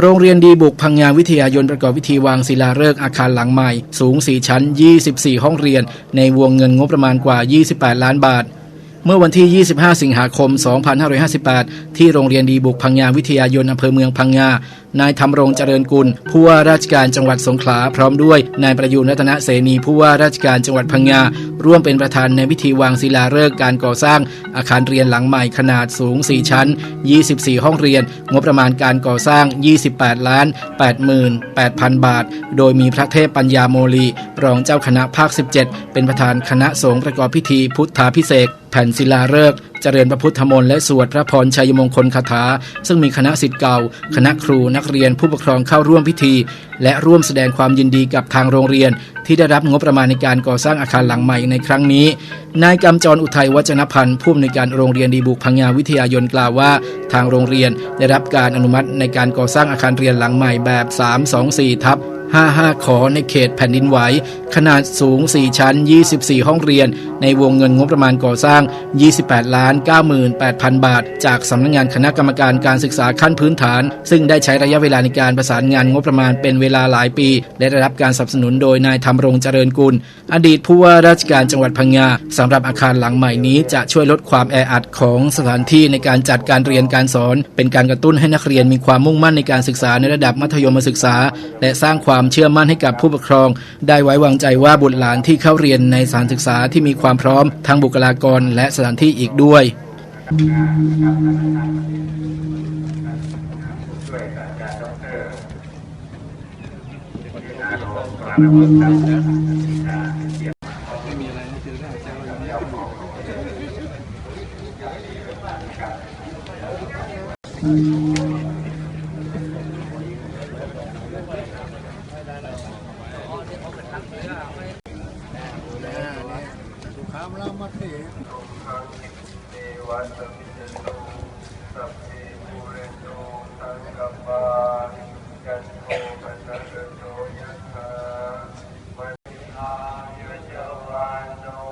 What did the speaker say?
โรงเรียนดีบุกพังงาวิทยายนประกอบวิธีวางศิลาฤกษ์อาคารหลังใหม่ สูง 4 ชั้น 24 ห้องเรียน ในวงเงินงบประมาณกว่า 28 ล้านบาท เมื่อวันที่ 25 สิงหาคม 2558 ที่โรงเรียนดีบุกพังงาวิทยายนอำเภอเมืองพังงา นายธรรมรงเจริญกุล ผู้ว่าราชการจังหวัดสงขลาพร้อมด้วยนายประยูนรัตนเสนีผู้ว่าราชการจังหวัดพังงาร่วมเป็นประธานในพิธีวางศิลาฤกษ์การก่อสร้าง อาคารเรียนหลังใหม่ขนาดสูง 4 ชั้น 24 ห้องเรียน งบประมาณการก่อสร้าง 28 ล้าน 88,000 บาท โดยมีพระเทพปัญญาโมลี รองเจ้าคณะภาค 17 เป็นประธานคณะสงฆ์ประกอบพิธีพุทธาพิเศษแผ่นศิลาฤกษ์ เจริญพระพุทธมนต์และสวดพระพรชัยมงคลคาถา ซึ่งมีคณะสิทธิ์เก่า คณะครูนักเรียนผู้ปกครองเข้าร่วมพิธี และร่วมแสดงความยินดีกับทางโรงเรียน ที่ได้รับงบประมาณในการก่อสร้างอาคารหลังใหม่ในครั้งนี้นายกำจรอุทัยวัจนพันธ์ผู้อำนวยการโรงเรียนดีบุกพังงาวิทยายนกล่าวว่า ทางโรงเรียนได้รับการอนุมัติในการก่อสร้างอาคารเรียนหลังใหม่แบบ 324 ทับ 55 ขอในเขตแผ่นดินไหว ขนาดสูง 4 ชั้น 24 ห้องเรียน ในวงเงินงบประมาณก่อสร้าง 28 ล้าน 98,000 บาท จากสำนักงานคณะกรรมการการศึกษาขั้นพื้นฐาน ซึ่งได้ใช้ระยะเวลาในการประสานงานงบประมาณเป็นเวลาหลายปี และได้รับการสนับสนุนโดยนายธรรมรงเจริญกุล อดีตผู้ว่าราชการจังหวัดพังงาสำหรับอาคารหลังใหม่นี้จะช่วยลดความแออัดของสถานที่ในการจัดการเรียนการสอน เป็นการกระตุ้นให้นักเรียนมีความมุ่งมั่นในการศึกษาในระดับมัธยมศึกษา และสร้างความความเชื่อมั่นให้กับผู้ปกครอง ได้ไว้วางใจว่าบุตรหลานที่เข้าเรียนในสถานศึกษาที่มีความพร้อมทั้งบุคลากรและสถานที่อีกด้วยามรามาทสุขังคิตวะสัมิจโสุเรโตสังกัปปายันโทปันโตยัสสะมอายุ